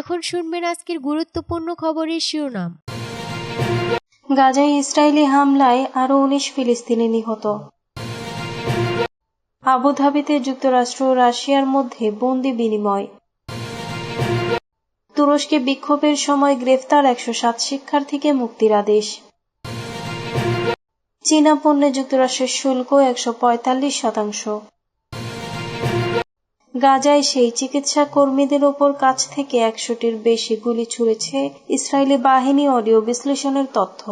এখন শুনবেন আজকের গুরুত্বপূর্ণ খবরের শিরোনাম। গাজায় ইসরায়েলি হামলায় আরও উনিশ ফিলিস্তিনি নিহত। আবুধাবিতে যুক্তরাষ্ট্র ও রাশিয়ার মধ্যে বন্দি বিনিময়। তুরস্কে বিক্ষোভের সময় গ্রেফতার একশো সাত শিক্ষার্থীকে মুক্তির আদেশ। চীনা পণ্যে যুক্তরাষ্ট্রের শুল্ক একশো পঁয়তাল্লিশ শতাংশ। গাজায় সেই চিকিৎসা কর্মীদের ওপর কাছ থেকে একশোটির বেশি গুলি ছুড়েছে ইসরায়েলি বাহিনী অডিও বিশ্লেষণের তথ্য।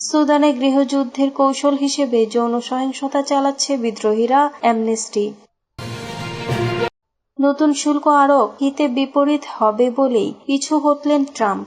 সুদানে গৃহযুদ্ধের কৌশল হিসেবে যৌন সহিংসতা চালাচ্ছে বিদ্রোহীরা অ্যামনেস্টি। নতুন শুল্ক আরোপ হিতে বিপরীত হবে বলেই পিছু হটলেন ট্রাম্প।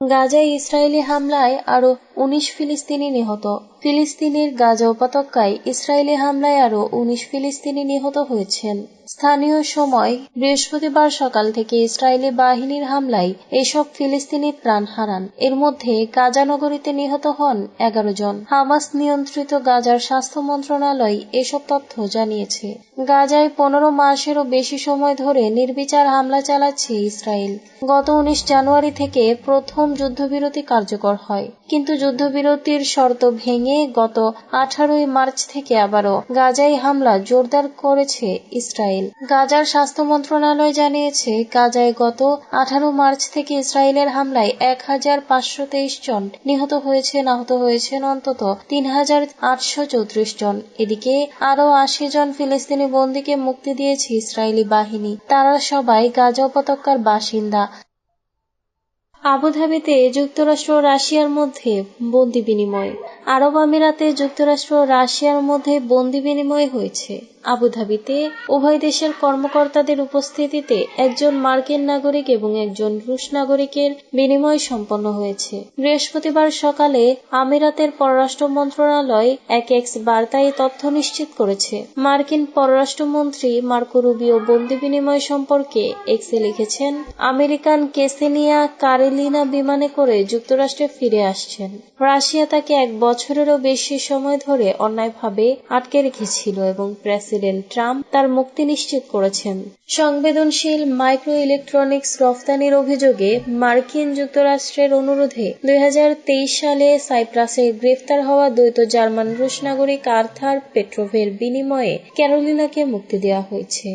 গাজায় ইসরায়েলি হামলায় আরও উনিশ ফিলিস্তিনি নিহত। ফিলিস্তিনের গাজা উপত্যকায় ইসরায়েলি হামলায় আরও উনিশ ফিলিস্তিনি নিহত হয়েছেন। স্থানীয় সময় বৃহস্পতিবার সকাল থেকে ইসরায়েলি বাহিনীর হামলায় এসব ফিলিস্তিনি প্রাণ হারান। এর মধ্যে গাজা নগরীতে নিহত হন এগারো জন। হামাস নিয়ন্ত্রিত গাজার স্বাস্থ্য মন্ত্রণালয় এসব তথ্য জানিয়েছে। গাজায় পনেরো মাসেরও বেশি সময় ধরে নির্বিচার হামলা চালাচ্ছে ইসরায়েল। গত উনিশ জানুয়ারি থেকে প্রথম যুদ্ধবিরতি কার্যকর হয়। কিন্তু যুদ্ধবিরতির শর্ত ভেঙে গত আঠারোই মার্চ থেকে আবারও গাজায় হামলা জোরদার করেছে ইসরায়েল। গাজার স্বাস্থ্য মন্ত্রণালয় জানিয়েছে, গাজায় গত আঠারো মার্চ থেকে ইসরায়েলের হামলায় এক হাজার পাঁচশো তেইশ জন নিহত হয়েছেন, আহত হয়েছেন অন্তত তিন হাজার আটশো চৌত্রিশ জন। এদিকে আরও আশি জন ফিলিস্তিনি বন্দীকে মুক্তি দিয়েছে ইসরায়েলি বাহিনী। তারা সবাই গাজা উপত্যকার বাসিন্দা। আবুধাবিতে যুক্তরাষ্ট্র রাশিয়ার মধ্যে বন্দি বিনিময়। আরব আমিরাতে যুক্তরাষ্ট্র রাশিয়ার মধ্যে বন্দি বিনিময় হয়েছে। আবুধাবিতে উভয় দেশের কর্মকর্তাদের উপস্থিতিতে একজন মার্কিন নাগরিক এবং একজন রুশ নাগরিকের বিনিময় সম্পন্ন হয়েছে। বৃহস্পতিবার সকালে আমিরাতের পররাষ্ট্র মন্ত্রণালয় এক এক্স বার্তায় তথ্য নিশ্চিত করেছে। মার্কিন পররাষ্ট্রমন্ত্রী মার্কো রুবিও বন্দি বিনিময় সম্পর্কে এক্সে লিখেছেন, আমেরিকান কেসেনিয়া কারেলিনা বিমানে করে যুক্তরাষ্ট্রে ফিরে আসছেন। রাশিয়া তাকে এক বছরেরও বেশি সময় ধরে অন্যায়ভাবে আটকে রেখেছিল এবং প্রেসিডেন্ট ট্রাম্প তার মুক্তি নিশ্চিত করেছেন। সংবেদনশীল মাইক্রো ইলেকট্রনিক্স রফতানির অভিযোগে মার্কিন যুক্তরাষ্ট্রের অনুরোধে দুই হাজার তেইশ সালে সাইপ্রাসে গ্রেফতার হওয়া দ্বৈত জার্মান রুশ নাগরিক আর্থার পেট্রোভের বিনিময়ে ক্যারোলিনাকে মুক্তি দেওয়া হয়েছে।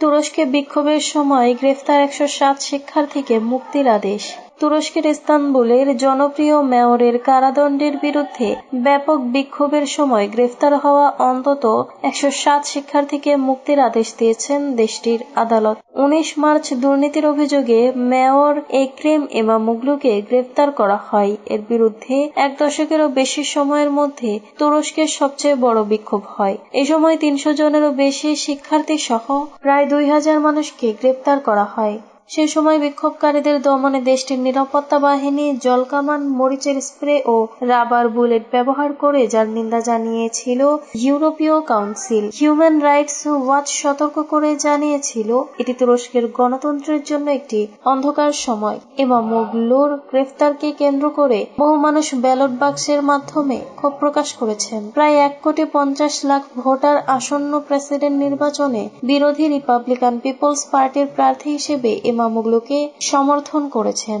তুরস্কে বিক্ষোভের সময় গ্রেফতার একশো সাত শিক্ষার্থীকে মুক্তির আদেশ। তুরস্কের ইস্তানবুলের জনপ্রিয় মেয়রের কারাদণ্ডের বিরুদ্ধে ব্যাপক বিক্ষোভের সময় গ্রেফতার হওয়া অন্তত একশো সাত শিক্ষার্থীকে মুক্তির আদেশ দিয়েছেন দেশটির আদালত। উনিশ মার্চ দুর্নীতির অভিযোগে মেয়র একরেম এমামুগলুকে গ্রেফতার করা হয়। এর বিরুদ্ধে এক দশকেরও বেশি সময়ের মধ্যে তুরস্কের সবচেয়ে বড় বিক্ষোভ হয়। এ সময় তিনশো জনেরও বেশি শিক্ষার্থী সহ প্রায় দুই হাজার মানুষকে গ্রেপ্তার করা হয়। সে সময় বিক্ষোভকারীদের দমনে দেশটির নিরাপত্তা বাহিনী, জলকামান, মরিচের স্প্রে ও রাবার বুলেট ব্যবহার করে যার নিন্দা জানিয়েছিল ইউরোপীয় কাউন্সিল। হিউম্যান রাইটস ওয়াচ সতর্ক করে জানিয়েছিল, এটি তুরস্কের গণতন্ত্রের জন্য একটি অন্ধকার সময় এবং এমামোগলুর গ্রেফতারকে কেন্দ্র করে বহু মানুষ ব্যালট বাক্সের মাধ্যমে ক্ষোভ প্রকাশ করেছেন। প্রায় এক কোটি পঞ্চাশ লাখ ভোটার আসন্ন প্রেসিডেন্ট নির্বাচনে বিরোধী রিপাবলিকান পিপলস পার্টির প্রার্থী হিসেবে ইমামুগলুকে সমর্থন করেছেন।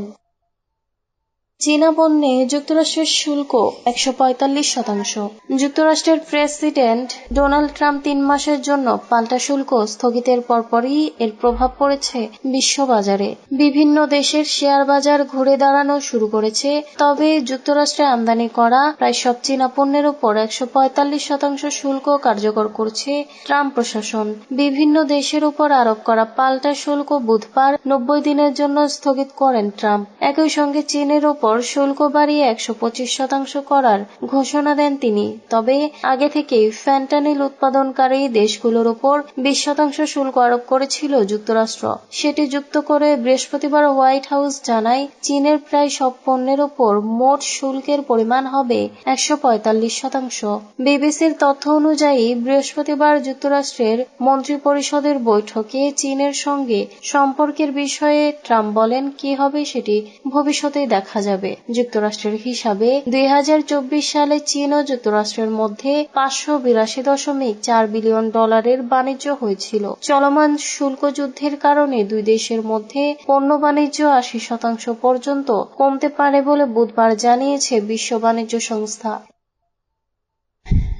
চীনা পণ্যে যুক্তরাষ্ট্রের শুল্ক একশো পঁয়তাল্লিশ শতাংশ। যুক্তরাষ্ট্রের প্রেসিডেন্ট ডোনাল্ড ট্রাম্প তিন মাসের জন্য পাল্টা শুল্ক স্থগিতের পরপরই এর প্রভাব পড়েছে বিশ্ববাজারে। বিভিন্ন দেশের শেয়ার বাজার ঘুরে দাঁড়ানো শুরু করেছে, তবে যুক্তরাষ্ট্রে আমদানি করা প্রায় সব চীনা পণ্যের উপর একশো পঁয়তাল্লিশ শতাংশ শুল্ক কার্যকর করছে ট্রাম্প প্রশাসন। বিভিন্ন দেশের উপর আরোপ করা পাল্টা শুল্ক বুধবার নব্বই দিনের জন্য স্থগিত করেন ট্রাম্প। একই সঙ্গে চীনের ওপর শুল্ক বাড়িয়ে একশো পঁচিশ শতাংশ করার ঘোষণা দেন তিনি। তবে আগে থেকেই ফ্যান্টানিল উৎপাদনকারী দেশগুলোর ওপর বিশ শতাংশ শুল্ক আরোপ করেছিল যুক্তরাষ্ট্র। সেটি যুক্ত করে বৃহস্পতিবার হোয়াইট হাউস জানায়, চীনের প্রায় সব পণ্যের ওপর মোট শুল্কের পরিমাণ হবে একশো পঁয়তাল্লিশ শতাংশ। বিবিসির তথ্য অনুযায়ী, বৃহস্পতিবার যুক্তরাষ্ট্রের মন্ত্রিপরিষদের বৈঠকে চীনের সঙ্গে সম্পর্কের বিষয়ে ট্রাম্প বলেন, কি হবে সেটি ভবিষ্যতেই দেখা যাবে। যাবে যুক্তরাষ্ট্রের হিসাবে দুই হাজার চব্বিশ সালে চীন ও যুক্তরাষ্ট্রের মধ্যে পাঁচশো বিরাশি দশমিক চার বিলিয়ন ডলারের বাণিজ্য হয়েছিল। চলমান শুল্ক যুদ্ধের কারণে দুই দেশের মধ্যে পণ্য বাণিজ্য আশি শতাংশ পর্যন্ত কমতে পারে বলে বুধবার জানিয়েছে বিশ্ব বাণিজ্য সংস্থা।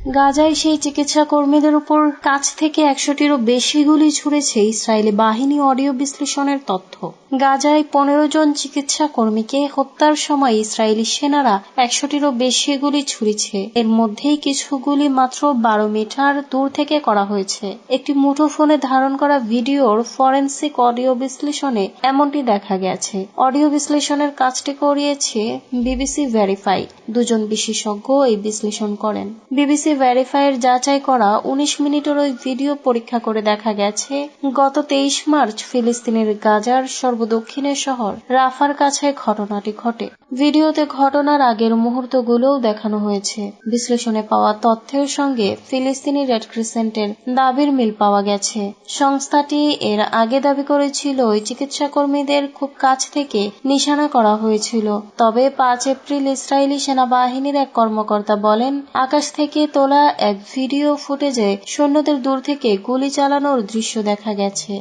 গাজায় সেই চিকিৎসা কর্মীদের উপর কাছ থেকে একশোটিরও বেশি গুলি ছুড়েছে ইসরায়েলি বাহিনী অডিও বিশ্লেষণের তথ্য। গাজায় পনেরো জন চিকিৎসা কর্মীকে হত্যার সময় ইসরায়েলি সেনারা একশোটিরও বেশি গুলি ছুড়েছে। এর মধ্যেই কিছু গুলি মাত্র বারো মিটার দূর থেকে করা হয়েছে। একটি মুঠোফোনে ধারণ করা ভিডিওর ফরেন্সিক অডিও বিশ্লেষণে এমনটি দেখা গেছে। অডিও বিশ্লেষণের কাজটি করিয়েছে বিবিসি ভেরিফাই। দুজন বিশেষজ্ঞ এই বিশ্লেষণ করেন। বিবিসি ভেরিফাইয়ের যাচাই করা উনিশ মিনিটের ওই ভিডিও পরীক্ষা করে দেখা গেছে। গত তেইশ মার্চ ফিলিস্তিনের গাজার সর্বদক্ষিণের শহর রাফার কাছে ঘটনাটি ঘটে। ভিডিওতে ঘটনার আগের মুহূর্তগুলোও দেখানো হয়েছে। বিশ্লেষণে পাওয়া তথ্যের সঙ্গে ফিলিস্তিনি রেড ক্রিসেন্টের দাবির মিল পাওয়া গেছে। সংস্থাটি এর আগে দাবি করেছিল, ওই চিকিৎসা কর্মীদের খুব কাছ থেকে নিশানা করা হয়েছিল। তবে পাঁচ এপ্রিল ইসরায়েলি সেনাবাহিনীর এক কর্মকর্তা বলেন, আকাশ থেকে তোলা এক ভিডিও ফুটেজে সৈন্যদের দূর থেকে গুলি চালানোর দৃশ্য দেখা গেছে।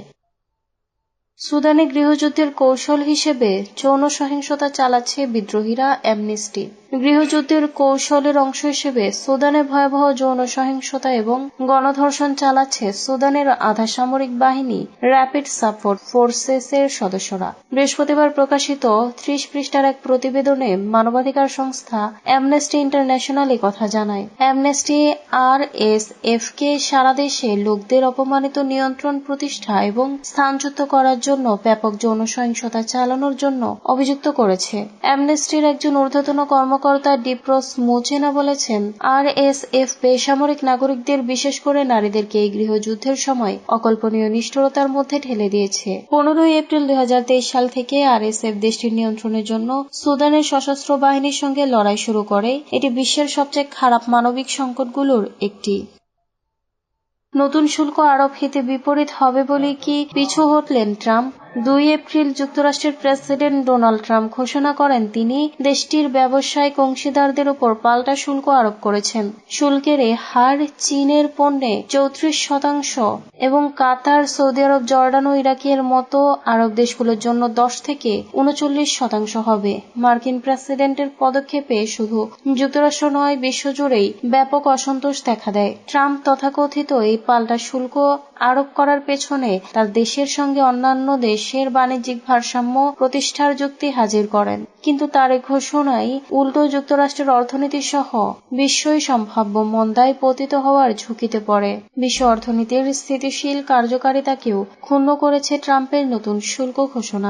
সুদানে গৃহযুদ্ধের কৌশল হিসেবে যৌন সহিংসতা চালাচ্ছে বিদ্রোহীরা অ্যামনেস্টি। গৃহযুদ্ধের কৌশলের অংশ হিসেবে সুদানে ভয়াবহ যৌন সহিংসতা এবং গণধর্ষণ চালাচ্ছে সুদানের আধা সামরিক বাহিনী র্যাপিড সাপোর্ট ফোর্সেস এর সদস্যরা। বৃহস্পতিবার প্রকাশিত ত্রিশ পৃষ্ঠার এক প্রতিবেদনে মানবাধিকার সংস্থা অ্যামনেস্টি ইন্টারন্যাশনাল কথা জানায় অ্যামনেস্টি আর এস এফ কে সারা দেশে লোকদের অপমানিত নিয়ন্ত্রণ প্রতিষ্ঠা এবং স্থানচ্যুত করার জন্য ব্যাপক যৌন সহিংসতা চালানোর জন্য অভিযুক্ত করেছে। অ্যামনেস্টির একজন ঊর্ধ্বতন কর্মকর্তা ডিপ্রোস মোচেনা বলেছেন আর এস এফ বেসামরিক নাগরিকদের, বিশেষ করে নারীদেরকে এই গৃহযুদ্ধের সময় অকল্পনীয় নিষ্ঠুরতার মধ্যে ঠেলে দিয়েছে। পনেরোই এপ্রিল দুই হাজার তেইশ সাল থেকে আর এস এফ দেশটির নিয়ন্ত্রণের জন্য সুদানের সশস্ত্র বাহিনীর সঙ্গে লড়াই শুরু করে। এটি বিশ্বের সবচেয়ে খারাপ মানবিক সংকটগুলোর একটি। নতুন শুল্ক আরোপ হিতে বিপরীত হবে বলে কি পিছু হটলেন ট্রাম্প? দুই এপ্রিল যুক্তরাষ্ট্রের প্রেসিডেন্ট ডোনাল্ড ট্রাম্প ঘোষণা করেন, তিনি দেশটির ব্যবসায়িক অংশীদারদের উপর পাল্টা শুল্ক আরোপ করেছেন। শুল্কের এ হার চীনের পণ্যে চৌত্রিশ শতাংশ এবং কাতার, সৌদি আরব, জর্ডান ও ইরাকের মতো আরব দেশগুলোর জন্য দশ থেকে উনচল্লিশ শতাংশ হবে। মার্কিন প্রেসিডেন্টের পদক্ষেপে শুধু যুক্তরাষ্ট্র নয় বিশ্বজুড়েই ব্যাপক অসন্তোষ দেখা দেয়। ট্রাম্প তথাকথিত এই পাল্টা শুল্ক আরোপ করার পেছনে তার দেশের সঙ্গে অন্যান্য দেশের বাণিজ্যিক ভারসাম্য প্রতিষ্ঠার যুক্তি হাজির করেন। কিন্তু তার এই ঘোষণায় উল্টো যুক্তরাষ্ট্রের অর্থনীতি সহ বিশ্বই সম্ভাব্য মন্দায় পতিত হওয়ার ঝুঁকিতে পড়ে। বিশ্ব অর্থনীতির স্থিতিশীল কার্যকারিতাকেও ক্ষুণ্ণ করেছে ট্রাম্পের নতুন শুল্ক ঘোষণা।